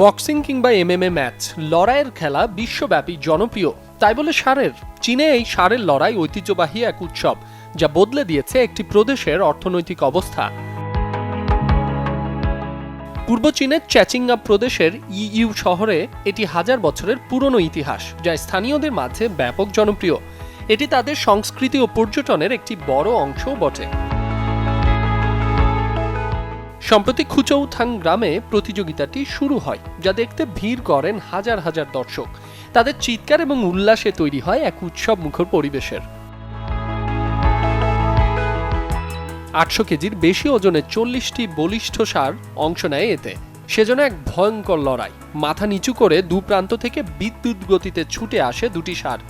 Boxing কিংবা MMA match, লড়াইয়ের খেলা বিশ্বব্যাপী জনপ্রিয়। তাই বলে সারের, চীনে এই সারের লড়াই ঐতিহ্যবাহী এক উৎসব, যা বদলে দিয়েছে একটি প্রদেশের অর্থনৈতিক অবস্থা। পূর্ব চীনের চ্যাচিংগা প্রদেশের ইইউ শহরে এটি হাজার বছরের পুরনো ইতিহাস, যা স্থানীয়দের মাঝে ব্যাপক জনপ্রিয়। এটি তাদের সংস্কৃতি ও পর্যটনের একটি বড় অংশও বটে। সম্প্রতি খুচৌথাং গ্রামে প্রতিযোগিতাটি শুরু হয়, যা দেখতে ভিড় করেন হাজার হাজার দর্শক। তাদের চিৎকার এবং উল্লাসে তৈরি হয় এক উৎসব মুখর পরিবেশের। আটশো কেজির বেশি ওজনের চল্লিশটি বলিষ্ঠ সার অংশ নেয় এতে। সেজন্য এক ভয়ঙ্কর লড়াই। মাথা নিচু করে দু প্রান্ত থেকে বিদ্যুৎ গতিতে ছুটে আসে দুটি সার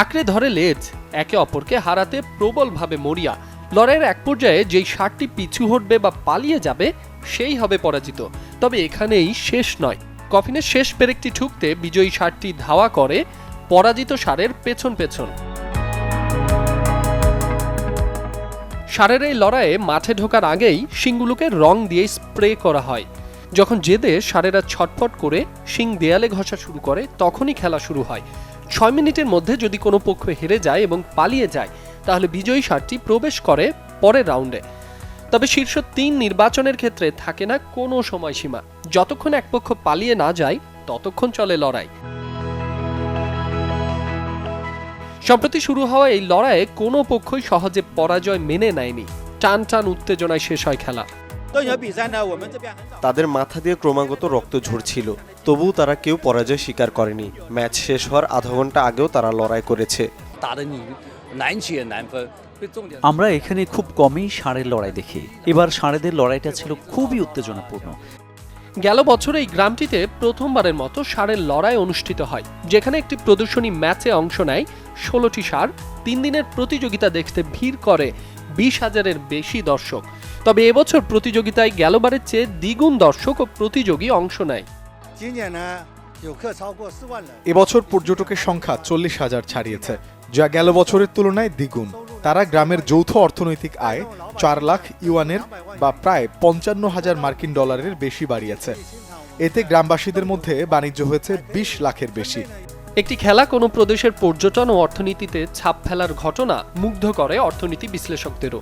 আঁকড়ে ধরে লেজ, একে অপরকে হারাতে প্রবলভাবে মরিয়া লড়াইয়ের এক পর্যায়ে যেই সারটি পিছু হটবে বা পালিয়ে যাবে, সেই হবে পরাজিত। তবে এখানেই শেষ নয়। কফিনের শেষ পেরেকটি ঠুকতে বিজয়ী সারটি ধাওয়া করে পরাজিত সারের পেছন পেছন। সারের এই লড়াইয়ে মাঠে ঢোকার আগেই শিংগুলোকে রং দিয়ে স্প্রে করা হয়। যখন জেদে সারেরা ছটফট করে শিং দেয়ালে ঘষা শুরু করে, তখনই খেলা শুরু হয়। ছয় মিনিটের মধ্যে যদি কোনো পক্ষ হেরে যায় এবং পালিয়ে যায় তাহলে বিজয়ী সারটি প্রবেশ করে পরের রাউন্ডে। তবে শীর্ষ তিন নির্বাচনের ক্ষেত্রে থাকে না কোনো সময়সীমা। যতক্ষণ এক পক্ষ পালিয়ে না যায় ততক্ষণ চলে লড়াই। সম্প্রতি শুরু হওয়া এই লড়াইয়ে কোনো পক্ষই সহজে পরাজয় মেনে নেয়নি। টান টান উত্তেজনায় শেষ হয় খেলা। তাদের মাথা দিয়ে ক্রমাগত রক্ত ঝরছিল। তবুও তারা কেউ পরাজয় স্বীকার করেনি। ম্যাচ শেষ হওয়ার আধা ঘণ্টা আগেও তারা লড়াই করেছে। আমরা এখানে খুব কমই ষাঁড়ের লড়াই দেখি। এবার ষাঁড়েদের লড়াইটা ছিল খুবই উত্তেজনাপূর্ণ। গেল বছর এই গ্রামটিতে প্রথমবারের মতো ষাঁড়ের লড়াই অনুষ্ঠিত হয় যেখানে একটি প্রদর্শনী ম্যাচে অংশ নেয় ষোলোটি ষাঁড়। তিন দিনের প্রতিযোগিতা দেখতে ভিড় করে বিশ হাজারের বেশি দর্শক। তবে এবছর প্রতিযোগিতায় গেলবারের চেয়ে দ্বিগুণ দর্শক ও প্রতিযোগী অংশ নেয়। এবছর পর্যটকের সংখ্যা চল্লিশ হাজার ছাড়িয়েছে। যা গেল বছরের তুলনায় দ্বিগুণ। তারা গ্রামের যৌথ অর্থনৈতিক আয় চার লাখ ইউয়ানের বা প্রায় পঞ্চান্ন হাজার মার্কিন ডলারের বেশি বাড়িয়েছে। এতে গ্রামবাসীদের মধ্যে বাণিজ্য হয়েছে বিশ লাখের বেশি। একটি খেলা কোনো প্রদেশের পর্যটন ও অর্থনীতিতে ছাপ ফেলার ঘটনা মুগ্ধ করে অর্থনীতি বিশ্লেষকদেরও।